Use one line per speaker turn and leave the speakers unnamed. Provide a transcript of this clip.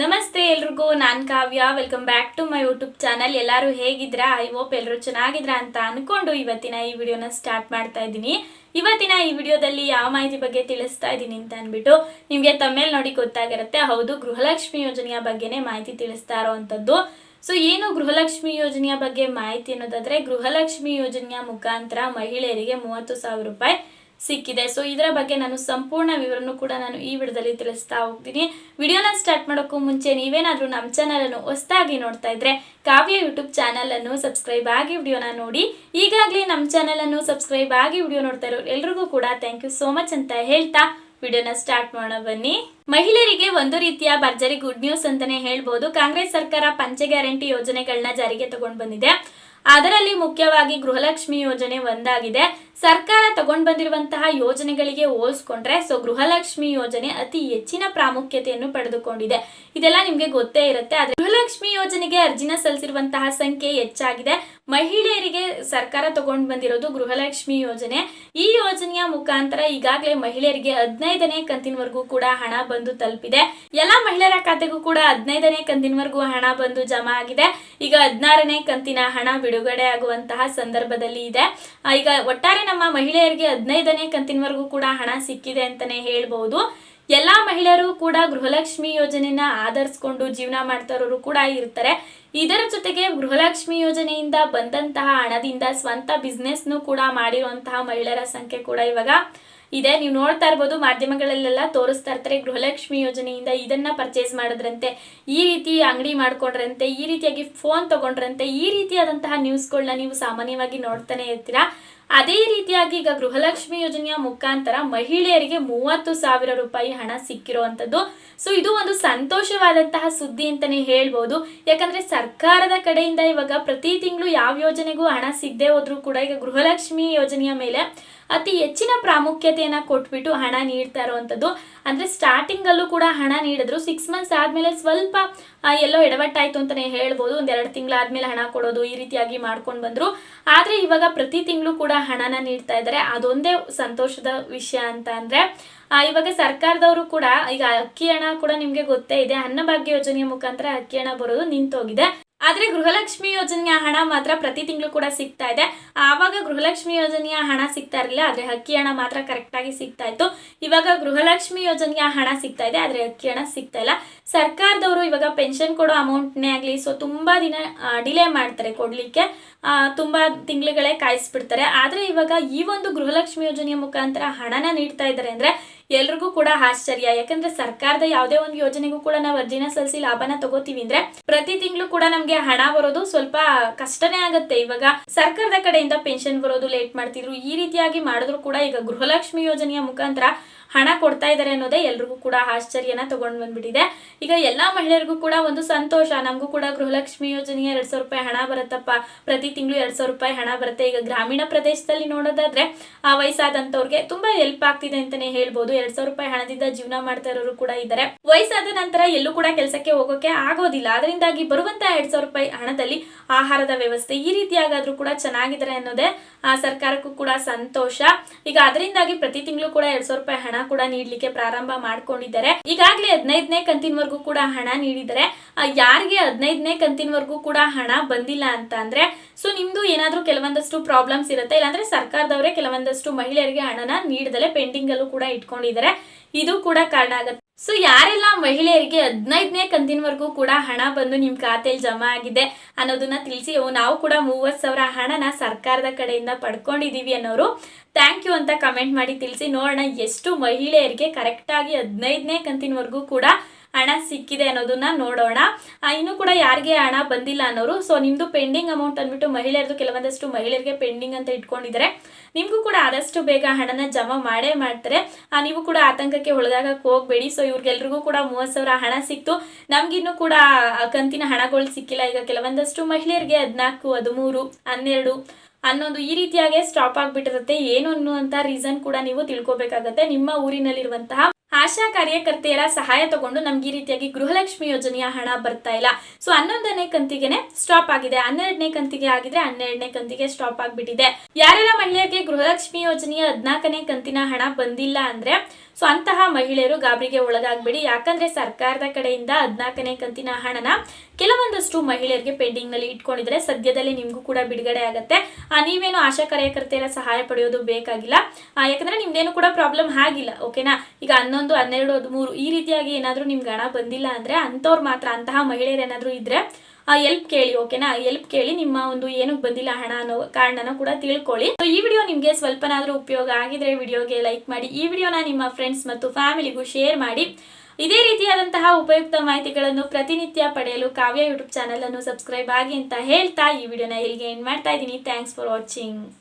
ನಮಸ್ತೆ ಎಲ್ರಿಗೂ, ನಾನು Kavya. Welcome back to my YouTube channel ಎಲ್ಲರೂ ಹೇಗಿದ್ರಾ? ಐ ಹೋಪ್ ಎಲ್ಲರೂ ಚೆನ್ನಾಗಿದ್ರಾ ಅಂತ ಅನ್ಕೊಂಡು ಇವತ್ತಿನ ಈ ವಿಡಿಯೋನ ಸ್ಟಾರ್ಟ್ ಮಾಡ್ತಾ ಇದ್ದೀನಿ. ಇವತ್ತಿನ ಈ ವಿಡಿಯೋದಲ್ಲಿ ಯಾವ ಮಾಹಿತಿ ಬಗ್ಗೆ ತಿಳಿಸ್ತಾ ಇದ್ದೀನಿ ಅಂತ ಅಂದ್ಬಿಟ್ಟು ನಿಮಗೆ ತಮ್ಮೇಲೆ ನೋಡಿ ಗೊತ್ತಾಗಿರುತ್ತೆ. ಹೌದು, ಗೃಹಲಕ್ಷ್ಮಿ ಯೋಜನೆಯ ಬಗ್ಗೆನೇ ಮಾಹಿತಿ ತಿಳಿಸ್ತಾ ಇರೋವಂಥದ್ದು ಸೊ ಏನು ಗೃಹಲಕ್ಷ್ಮಿ ಯೋಜನೆಯ ಬಗ್ಗೆ ಮಾಹಿತಿ ಅನ್ನೋದಾದ್ರೆ, ಗೃಹಲಕ್ಷ್ಮಿ ಯೋಜನೆಯ ಮುಖಾಂತರ ಮಹಿಳೆಯರಿಗೆ ಮೂವತ್ತು ಸಾವಿರ ರೂಪಾಯಿ ಸಿಕ್ಕಿದೆ. ಸೊ ಇದರ ಬಗ್ಗೆ ನಾನು ಸಂಪೂರ್ಣ ವಿವರನೂ ಕೂಡ ನಾನು ಈ ವಿಡಿಯೋದಲ್ಲಿ ತಿಳಿಸ್ತಾ ಹೋಗ್ತೀನಿ. ವಿಡಿಯೋನ ಸ್ಟಾರ್ಟ್ ಮಾಡೋಕ್ಕೂ ಮುಂಚೆ ನೀವೇನಾದರೂ ನಮ್ಮ ಚಾನಲನ್ನು ಹೊಸದಾಗಿ ನೋಡ್ತಾ ಇದ್ರೆ ಕಾವ್ಯ ಯೂಟ್ಯೂಬ್ ಚಾನಲನ್ನು ಸಬ್ಸ್ಕ್ರೈಬ್ ಆಗಿ ವಿಡಿಯೋನ ನೋಡಿ. ಈಗಾಗಲೇ ನಮ್ಮ ಚಾನಲನ್ನು ಸಬ್ಸ್ಕ್ರೈಬ್ ಆಗಿ ವಿಡಿಯೋ ನೋಡ್ತಾ ಇರೋ ಎಲ್ರಿಗೂ ಕೂಡ ಥ್ಯಾಂಕ್ ಯು ಸೋ ಮಚ್ ಅಂತ ಹೇಳ್ತಾ ವಿಡಿಯೋನ ಸ್ಟಾರ್ಟ್ ಮಾಡೋಣ ಬನ್ನಿ. ಮಹಿಳೆಯರಿಗೆ ಒಂದು ರೀತಿಯ ಭರ್ಜರಿ ಗುಡ್ ನ್ಯೂಸ್ ಅಂತಾನೆ ಹೇಳ್ಬೋದು. ಕಾಂಗ್ರೆಸ್ ಸರ್ಕಾರ ಪಂಚ ಗ್ಯಾರಂಟಿ ಯೋಜನೆಗಳನ್ನ ಜಾರಿಗೆ ತಗೊಂಡು ಬಂದಿದೆ. ಅದರಲ್ಲಿ ಮುಖ್ಯವಾಗಿ ಗೃಹಲಕ್ಷ್ಮಿ ಯೋಜನೆ ಒಂದಾಗಿದೆ. ಸರ್ಕಾರ ತಗೊಂಡ್ ಬಂದಿರುವಂತಹ ಯೋಜನೆಗಳಿಗೆ ಹೋಲಿಸ್ಕೊಂಡ್ರೆ, ಸೊ ಗೃಹಲಕ್ಷ್ಮಿ ಯೋಜನೆ ಅತಿ ಹೆಚ್ಚಿನ ಪ್ರಾಮುಖ್ಯತೆಯನ್ನು ಪಡೆದುಕೊಂಡಿದೆ. ಇದೆಲ್ಲ ನಿಮ್ಗೆ ಗೊತ್ತೇ ಇರುತ್ತೆ, ಆದ್ರೆ ಗೃಹಲಕ್ಷ್ಮಿ ಯೋಜನೆಗೆ ಅರ್ಜಿನ ಸಲ್ಲಿಸಿರುವಂತಹ ಸಂಖ್ಯೆ ಹೆಚ್ಚಾಗಿದೆ. ಮಹಿಳೆಯರಿಗೆ ಸರ್ಕಾರ ತಗೊಂಡ್ ಬಂದಿರೋದು ಗೃಹಲಕ್ಷ್ಮಿ ಯೋಜನೆ. ಈ ಯೋಜನೆಯ ಮುಖಾಂತರ ಈಗಾಗಲೇ ಮಹಿಳೆಯರಿಗೆ ಹದಿನೈದನೇ ಕಂತಿನವರೆಗೂ ಕೂಡ ಹಣ ಬಂದು ತಲುಪಿದೆ. ಎಲ್ಲಾ ಮಹಿಳೆಯರ ಖಾತೆಗೂ ಕೂಡ ಹದಿನೈದನೇ ಕಂತಿನವರೆಗೂ ಹಣ ಬಂದು ಜಮಾ ಆಗಿದೆ. ಈಗ ಹದಿನಾರನೇ ಕಂತಿನ ಹಣ ಬಿಡುಗಡೆ ಆಗುವಂತಹ ಸಂದರ್ಭದಲ್ಲಿ ಇದೆ. ಈಗ ಒಟ್ಟಾರೆ ನಮ್ಮ ಮಹಿಳೆಯರಿಗೆ ಹದಿನೈದನೇ ಕಂತಿನವರೆಗೂ ಕೂಡ ಹಣ ಸಿಕ್ಕಿದೆ ಅಂತಾನೆ ಹೇಳ್ಬೋದು. ಎಲ್ಲಾ ಮಹಿಳೆಯರು ಕೂಡ ಗೃಹಲಕ್ಷ್ಮಿ ಯೋಜನೆನ ಆಧರಿಸ್ಕೊಂಡು ಜೀವನ ಮಾಡ್ತಾ ಇರೋರು ಕೂಡ ಇರ್ತಾರೆ. ಇದರ ಜೊತೆಗೆ ಗೃಹಲಕ್ಷ್ಮಿ ಯೋಜನೆಯಿಂದ ಬಂದಂತಹ ಹಣದಿಂದ ಸ್ವಂತ ಬಿಸ್ನೆಸ್ನು ಕೂಡ ಮಾಡಿರುವಂತಹ ಮಹಿಳೆಯರ ಸಂಖ್ಯೆ ಕೂಡ ಇವಾಗ ಇದೆ. ನೀವು ನೋಡ್ತಾ ಇರ್ಬೋದು, ಮಾಧ್ಯಮಗಳಲ್ಲೆಲ್ಲ ತೋರಿಸ್ತಾ ಇರ್ತಾರೆ, ಗೃಹಲಕ್ಷ್ಮಿ ಯೋಜನೆಯಿಂದ ಇದನ್ನ ಪರ್ಚೇಸ್ ಮಾಡಿದ್ರಂತೆ, ಈ ರೀತಿ ಅಂಗಡಿ ಮಾಡ್ಕೊಂಡ್ರಂತೆ, ಈ ರೀತಿಯಾಗಿ ಫೋನ್ ತಗೊಂಡ್ರಂತೆ, ಈ ರೀತಿಯಾದಂತಹ ನ್ಯೂಸ್ಗಳನ್ನ ನೀವು ಸಾಮಾನ್ಯವಾಗಿ ನೋಡ್ತಾನೆ ಇರ್ತೀರಾ? ಅದೇ ರೀತಿಯಾಗಿ ಈಗ ಗೃಹಲಕ್ಷ್ಮಿ ಯೋಜನೆಯ ಮುಖಾಂತರ ಮಹಿಳೆಯರಿಗೆ ಮೂವತ್ತು ಸಾವಿರ ರೂಪಾಯಿ ಹಣ ಸಿಕ್ಕಿರುವಂಥದ್ದು. ಸೊ ಇದು ಒಂದು ಸಂತೋಷವಾದಂತಹ ಸುದ್ದಿ ಅಂತಾನೆ ಹೇಳ್ಬೋದು. ಯಾಕಂದ್ರೆ ಸರ್ಕಾರದ ಕಡೆಯಿಂದ ಇವಾಗ ಪ್ರತಿ ತಿಂಗಳು ಯಾವ ಯೋಜನೆಗೂ ಹಣ ಸಿಗದೆ ಹೋದ್ರೂ ಕೂಡ ಈಗ ಗೃಹಲಕ್ಷ್ಮಿ ಯೋಜನೆಯ ಮೇಲೆ ಅತಿ ಹೆಚ್ಚಿನ ಪ್ರಾಮುಖ್ಯತೆಯನ್ನ ಕೊಟ್ಬಿಟ್ಟು ಹಣ ನೀಡ್ತಾ ಇರುವಂಥದ್ದು. ಅಂದ್ರೆ ಸ್ಟಾರ್ಟಿಂಗ್ ಅಲ್ಲೂ ಕೂಡ ಹಣ ನೀಡಿದ್ರು. ಸಿಕ್ಸ್ ಮಂತ್ಸ್ ಆದ್ಮೇಲೆ ಸ್ವಲ್ಪ ಎಲ್ಲೋ ಎಡವಟ್ಟಾಯ್ತು ಅಂತಾನೆ ಹೇಳ್ಬೋದು. ಒಂದ್ ಎರಡು ತಿಂಗಳಾದ್ಮೇಲೆ ಹಣ ಕೊಡೋದು ಈ ರೀತಿಯಾಗಿ ಮಾಡ್ಕೊಂಡು ಬಂದ್ರು. ಆದ್ರೆ ಇವಾಗ ಪ್ರತಿ ತಿಂಗಳು ಕೂಡ ಹಣನ ನೀಡ್ತಾ ಇದ್ದಾರೆ. ಅದೊಂದೇ ಸಂತೋಷದ ವಿಷಯ ಅಂತ ಅಂದ್ರೆ ಇವಾಗ ಸರ್ಕಾರದವರು ಕೂಡ ಈಗ ಅಕ್ಕಿ ಹಣ ಕೂಡ ನಿಮ್ಗೆ ಗೊತ್ತೇ ಇದೆ. ಅನ್ನಭಾಗ್ಯ ಯೋಜನೆಯ ಮುಖಾಂತರ ಅಕ್ಕಿ ಹಣ ಬರೋದು ನಿಂತೋಗಿದೆ. ಆದ್ರೆ ಗೃಹಲಕ್ಷ್ಮಿ ಯೋಜನೆಯ ಹಣ ಮಾತ್ರ ಪ್ರತಿ ತಿಂಗಳು ಕೂಡ ಸಿಗ್ತಾ ಇದೆ. ಆವಾಗ ಗೃಹಲಕ್ಷ್ಮಿ ಯೋಜನೆಯ ಹಣ ಸಿಗ್ತಾ ಇರಲಿಲ್ಲ, ಆದ್ರೆ ಅಕ್ಕಿ ಹಣ ಮಾತ್ರ ಕರೆಕ್ಟಾಗಿ ಸಿಗ್ತಾ ಇತ್ತು. ಇವಾಗ ಗೃಹಲಕ್ಷ್ಮಿ ಯೋಜನೆಯ ಹಣ ಸಿಗ್ತಾ ಇದೆ, ಆದ್ರೆ ಅಕ್ಕಿ ಹಣ ಸಿಗ್ತಾ ಇಲ್ಲ. ಸರ್ಕಾರದವರು ಇವಾಗ ಪೆನ್ಷನ್ ಕೊಡೋ ಅಮೌಂಟ್ನೇ ಆಗಲಿ ಸೊ ತುಂಬಾ ದಿನ ಡಿಲೇ ಮಾಡ್ತಾರೆ ಕೊಡ್ಲಿಕ್ಕೆ. ಆ, ತುಂಬಾ ತಿಂಗಳುಗಳೇ ಕಾಯಿಸ್ಬಿಡ್ತಾರೆ. ಆದ್ರೆ ಇವಾಗ ಈ ಒಂದು ಗೃಹಲಕ್ಷ್ಮಿ ಯೋಜನೆಯ ಮುಖಾಂತರ ಹಣನ ನೀಡ್ತಾ ಇದ್ದಾರೆ ಅಂದ್ರೆ ಎಲ್ರಿಗೂ ಕೂಡ ಆಶ್ಚರ್ಯ. ಯಾಕಂದ್ರೆ ಸರ್ಕಾರದ ಯಾವುದೇ ಒಂದು ಯೋಜನೆಗೂ ಕೂಡ ನಾವು ಅರ್ಜಿನ ಸಲ್ಲಿಸಿ ಲಾಭನ ತಗೋತೀವಿ ಅಂದ್ರೆ ಪ್ರತಿ ತಿಂಗಳು ಕೂಡ ನಮ್ಗೆ ಹಣ ಬರೋದು ಸ್ವಲ್ಪ ಕಷ್ಟನೇ ಆಗುತ್ತೆ. ಇವಾಗ ಸರ್ಕಾರದ ಕಡೆಯಿಂದ ಪೆನ್ಷನ್ ಬರೋದು ಲೇಟ್ ಮಾಡ್ತಿದ್ರು ಈ ರೀತಿಯಾಗಿ ಮಾಡಿದ್ರು ಕೂಡ ಈಗ ಗೃಹಲಕ್ಷ್ಮಿ ಯೋಜನೆಯ ಮುಖಾಂತರ ಹಣ ಕೊಡ್ತಾ ಇದ್ದಾರೆ ಅನ್ನೋದೇ ಎಲ್ರಿಗೂ ಕೂಡ ಆಶ್ಚರ್ಯನ ತಗೊಂಡ್ ಬಂದ್ಬಿಟ್ಟಿದೆ. ಈಗ ಎಲ್ಲಾ ಮಹಿಳೆಯರಿಗೂ ಕೂಡ ಒಂದು ಸಂತೋಷ. ನಮಗೂ ಕೂಡ ಗೃಹಲಕ್ಷ್ಮಿ ಯೋಜನೆಗೆ ಎರಡ್ ಸಾವಿರ ರೂಪಾಯಿ ಹಣ ಬರುತ್ತಪ್ಪ. ಪ್ರತಿ ತಿಂಗಳು ಎರಡ್ ಸಾವಿರ ರೂಪಾಯಿ ಹಣ ಬರುತ್ತೆ. ಈಗ ಗ್ರಾಮೀಣ ಪ್ರದೇಶದಲ್ಲಿ ನೋಡೋದಾದ್ರೆ ಆ ವಯಸ್ಸಾದಂತವ್ರಿಗೆ ತುಂಬಾ ಹೆಲ್ಪ್ ಆಗ್ತಿದೆ ಅಂತಾನೆ ಹೇಳ್ಬೋದು. ಎರಡ್ ಸಾವಿರ ರೂಪಾಯಿ ಹಣದಿಂದ ಜೀವನ ಮಾಡ್ತಾ ಇರೋರು ಕೂಡ ಇದ್ದಾರೆ. ವಯಸ್ಸಾದ ನಂತರ ಎಲ್ಲೂ ಕೂಡ ಕೆಲಸಕ್ಕೆ ಹೋಗೋಕೆ ಆಗೋದಿಲ್ಲ. ಅದರಿಂದಾಗಿ ಬರುವಂತ ಎರಡ್ ಸಾವಿರ ರೂಪಾಯಿ ಹಣದಲ್ಲಿ ಆಹಾರದ ವ್ಯವಸ್ಥೆ ಈ ರೀತಿಯಾಗಾದ್ರೂ ಕೂಡ ಚೆನ್ನಾಗಿದ್ದಾರೆ ಅನ್ನೋದೇ ಆ ಸರ್ಕಾರಕ್ಕೂ ಕೂಡ ಸಂತೋಷ. ಈಗ ಅದರಿಂದಾಗಿ ಪ್ರತಿ ತಿಂಗಳು ಕೂಡ ಎರಡ್ ಸಾವಿರ ರೂಪಾಯಿ ಹಣ ಕೂಡ ನೀಡಲಿಕ್ಕೆ ಪ್ರಾರಂಭ ಮಾಡ್ಕೊಂಡಿದ್ದಾರೆ. ಈಗಾಗಲೇ ಹದಿನೈದನೇ ಕಂತಿನವರೆಗೂ ಕೂಡ ಹಣ ನೀಡಿದ್ದಾರೆ ಆ, ಯಾರಿಗೆ ಹದಿನೈದನೇ ಕಂತಿನವರೆಗೂ ಕೂಡ ಹಣ ಬಂದಿಲ್ಲ ಅಂತ ಅಂದ್ರೆ ಸೊ ನಿಮ್ದು ಏನಾದ್ರೂ ಕೆಲವೊಂದಷ್ಟು ಪ್ರಾಬ್ಲಮ್ಸ್ ಇರುತ್ತೆ. ಇಲ್ಲಾಂದ್ರೆ ಸರ್ಕಾರದವರೇ ಕೆಲವೊಂದಷ್ಟು ಮಹಿಳೆಯರಿಗೆ ಹಣನ ನೀಡದಲ್ಲೇ ಪೆಂಡಿಂಗ್ ಅಲ್ಲೂ ಕೂಡ ಇಟ್ಕೊಂಡಿದ್ದಾರೆ. ಇದು ಕೂಡ ಕಾರಣ ಆಗುತ್ತೆ. ಸೊ ಯಾರೆಲ್ಲ ಮಹಿಳೆಯರಿಗೆ ಹದಿನೈದನೇ ಕಂತಿನವರೆಗೂ ಕೂಡ ಹಣ ಬಂದು ನಿಮ್ಮ ಖಾತೆಯಲ್ಲಿ ಜಮಾ ಆಗಿದೆ ಅನ್ನೋದನ್ನ ತಿಳಿಸಿ ನಾವು ಕೂಡ ಮೂವತ್ತು ಸಾವಿರ ಹಣನ ಸರ್ಕಾರದ ಕಡೆಯಿಂದ ಪಡ್ಕೊಂಡಿದೀವಿ ಅನ್ನೋರು ಥ್ಯಾಂಕ್ ಯು ಅಂತ ಕಮೆಂಟ್ ಮಾಡಿ ತಿಳಿಸಿ ನೋಡೋಣ ಎಷ್ಟು ಮಹಿಳೆಯರಿಗೆ ಕರೆಕ್ಟಾಗಿ ಹದಿನೈದನೇ ಕಂತಿನವರೆಗೂ ಕೂಡ ಹಣ ಸಿಕ್ಕಿದೆ ಅನ್ನೋದನ್ನ ನೋಡೋಣ. ಇನ್ನು ಕೂಡ ಯಾರಿಗೆ ಹಣ ಬಂದಿಲ್ಲ ಅನ್ನೋರು ಸೊ ನಿಮ್ದು ಪೆಂಡಿಂಗ್ ಅಮೌಂಟ್ ಅಂದ್ಬಿಟ್ಟು ಮಹಿಳೆಯರದು ಕೆಲವೊಂದಷ್ಟು ಮಹಿಳೆಯರಿಗೆ ಪೆಂಡಿಂಗ್ ಅಂತ ಇಟ್ಕೊಂಡಿದ್ದಾರೆ. ನಿಮ್ಗೂ ಕೂಡ ಆದಷ್ಟು ಬೇಗ ಹಣನ ಜಮಾ ಮಾಡೇ ಮಾಡ್ತಾರೆ. ನೀವು ಕೂಡ ಆತಂಕಕ್ಕೆ ಒಳಗಾಗಕ್ಕೆ ಹೋಗ್ಬೇಡಿ. ಸೊ ಇವ್ರಿಗೆಲ್ರಿಗೂ ಕೂಡ ಮೂವತ್ತು ಸಾವಿರ ಹಣ ಸಿಕ್ತು. ನಮ್ಗಿನ್ನೂ ಕೂಡ ಕಂತಿನ ಹಣಗಳು ಸಿಕ್ಕಿಲ್ಲ. ಈಗ ಕೆಲವೊಂದಷ್ಟು ಮಹಿಳೆಯರಿಗೆ ಹದಿನಾಲ್ಕು, ಹದಿಮೂರು, ಹನ್ನೆರಡು ಅನ್ನೋದು ಈ ರೀತಿಯಾಗಿ ಸ್ಟಾಪ್ ಆಗ್ಬಿಟ್ಟಿರುತ್ತೆ. ಏನು ಅನ್ನುವಂತ ರೀಸನ್ ಕೂಡ ನೀವು ತಿಳ್ಕೊಬೇಕಾಗತ್ತೆ. ನಿಮ್ಮ ಊರಿನಲ್ಲಿರುವಂತಹ ಆಶಾ ಕಾರ್ಯಕರ್ತೆಯರ ಸಹಾಯ ತಗೊಂಡು ನಮ್ಗೆ ಈ ರೀತಿಯಾಗಿ ಗೃಹಲಕ್ಷ್ಮಿ ಯೋಜನೆಯ ಹಣ ಬರ್ತಾ ಇಲ್ಲ. ಸೊ ಹನ್ನೊಂದನೇ ಕಂತಿಗೆನೆ ಸ್ಟಾಪ್ ಆಗಿದೆ. ಹನ್ನೆರಡನೇ ಕಂತಿಗೆ ಆಗಿದ್ರೆ ಹನ್ನೆರಡನೇ ಕಂತಿಗೆ ಸ್ಟಾಪ್ ಆಗಿಬಿಟ್ಟಿದೆ. ಯಾರೆಲ್ಲ ಮಹಿಳೆಯರಿಗೆ ಗೃಹಲಕ್ಷ್ಮಿ ಯೋಜನೆಯ ಹದಿನಾಲ್ಕನೇ ಕಂತಿನ ಹಣ ಬಂದಿಲ್ಲ ಅಂದ್ರೆ ಸೊ ಅಂತಹ ಮಹಿಳೆಯರು ಗಾಬರಿಗೆ ಒಳಗಾಗ್ಬೇಡಿ. ಯಾಕಂದ್ರೆ ಸರ್ಕಾರದ ಕಡೆಯಿಂದ ಹದಿನಾಲ್ಕನೇ ಕಂತಿನ ಹಣನ ಕೆಲವೊಂದಷ್ಟು ಮಹಿಳೆಯರಿಗೆ ಪೆಂಡಿಂಗ್ನಲ್ಲಿ ಇಟ್ಕೊಂಡಿದ್ರೆ ಸದ್ಯದಲ್ಲಿ ನಿಮ್ಗೂ ಕೂಡ ಬಿಡುಗಡೆ ಆಗುತ್ತೆ. ಆ, ನೀವೇನು ಆಶಾ ಕಾರ್ಯಕರ್ತೆಯರ ಸಹಾಯ ಪಡೆಯೋದು ಬೇಕಾಗಿಲ್ಲ. ಯಾಕಂದ್ರೆ ನಿಮ್ದೇನು ಕೂಡ ಪ್ರಾಬ್ಲಮ್ ಆಗಿಲ್ಲ ಓಕೆನಾ ಈಗ ಹನ್ನೊಂದು ಹನ್ನೆರಡು, ಹದಿಮೂರು ಈ ರೀತಿಯಾಗಿ ಏನಾದರೂ ನಿಮ್ಗೆ ಹಣ ಬಂದಿಲ್ಲ ಅಂದರೆ ಅಂಥವ್ರು ಮಾತ್ರ, ಅಂತಹ ಮಹಿಳೆಯರು ಏನಾದರೂ ಇದ್ರೆ ಆ ಎಲ್ಪ್ ಕೇಳಿ ಓಕೆನಾ ಎಲ್ಪ್ ಕೇಳಿ ನಿಮ್ಮ ಒಂದು ಏನಕ್ಕೆ ಬಂದಿಲ್ಲ ಹಣ ಅನ್ನೋ ಕಾರಣನ ಕೂಡ ತಿಳ್ಕೊಳ್ಳಿ. ಸೊ ಈ ವಿಡಿಯೋ ನಿಮಗೆ ಸ್ವಲ್ಪನಾದರೂ ಉಪಯೋಗ ಆಗಿದ್ರೆ ವಿಡಿಯೋಗೆ ಲೈಕ್ ಮಾಡಿ, ಈ ವಿಡಿಯೋನ ನಿಮ್ಮ ಫ್ರೆಂಡ್ಸ್ ಮತ್ತು ಫ್ಯಾಮಿಲಿಗೂ ಶೇರ್ ಮಾಡಿ. ಇದೇ ರೀತಿಯಾದಂತಹ ಉಪಯುಕ್ತ ಮಾಹಿತಿಗಳನ್ನು ಪ್ರತಿನಿತ್ಯ ಪಡೆಯಲು ಕಾವ್ಯ ಯೂಟ್ಯೂಬ್ ಚಾನಲನ್ನು ಸಬ್ಸ್ಕ್ರೈಬ್ ಆಗಿ ಅಂತ ಹೇಳ್ತಾ ಈ ವಿಡಿಯೋನ ಇಲ್ಲಿಗೆ ಎಂಡ್ ಮಾಡ್ತಾ ಇದ್ದೀನಿ. Thanks for watching